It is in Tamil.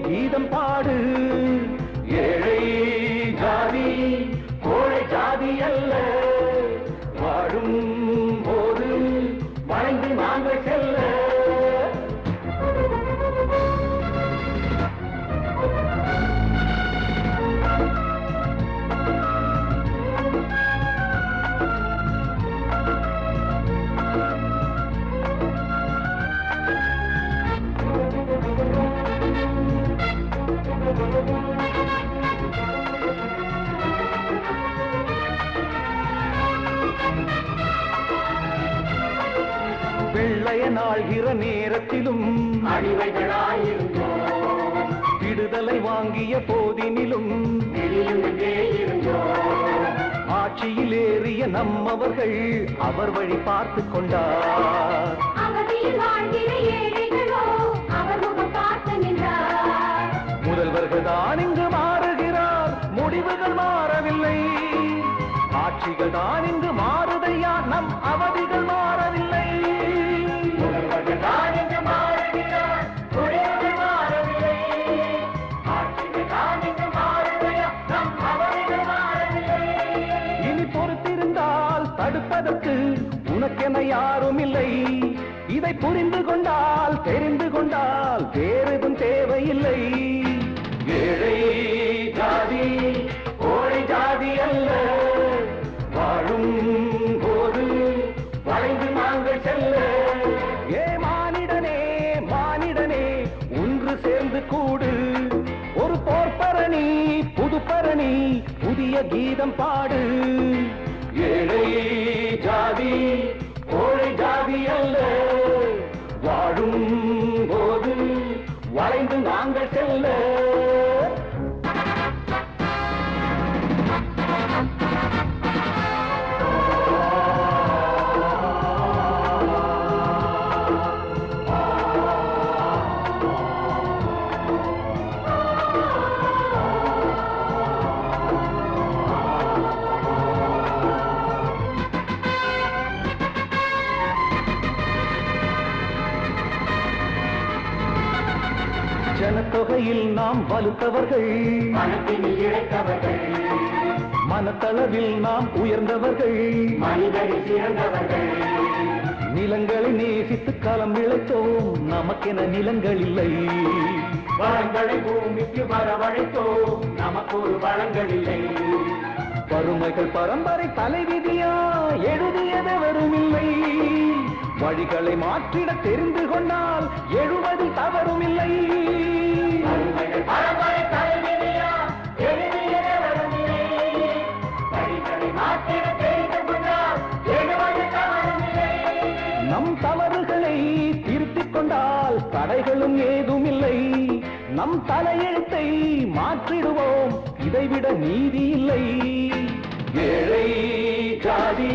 கீதம் பாடு. வெள்ளையனாழ்கிற நேரத்திலும் விடுதலை வாங்கிய போதினிலும் ஆட்சியில் ஏறிய நம்மவர்கள் அவர் வழி பார்த்து கொண்டார். முதல்வர்கள் தான் இங்கு மாறுகிறார். முடிவுகள் மாறவில்லை. தான் இங்கு மாறுதையா நம் அவதிகள் மாறவில்லை? இனி பொறுத்திருந்தால் தடுப்பதற்கு உனக்கென யாரும் இல்லை இதை புரிந்து கொண்டால் தெரிந்து கொண்டால் வேறெதும் தேவையில்லை. கூடு. ஒரு போர்ப்பரணி புதுப்பரணி புதிய கீதம் பாடு. ஏழை ஜாதி கோழை ஜாதி அல்ல. வாழும் போது வளைந்து நாங்கள் செல்ல. ஜனத்தொகையில் நாம் வலுத்தவர்கள். மனத்தளவில் நாம் உயர்ந்தவர்கள். நிலங்களை நேசித்து களம் இழைத்தோம் நமக்கென நிலங்கள் இல்லை. வளங்களை பூமிக்கு வரவழைத்தோம். நமக்கு ஒரு வளங்கள் இல்லை. வறுமைகள் பரம்பரை தலைவிதியா? எழுதியதவரும் இல்லை வழிகளை மாற்றிட தெரிந்து கொண்டால் எழுவதில் தவறும் இல்லை நம் தலையெழுத்தை மாற்றிடுவோம். இதைவிட நீதி இல்லை. ஏழை ஜாதி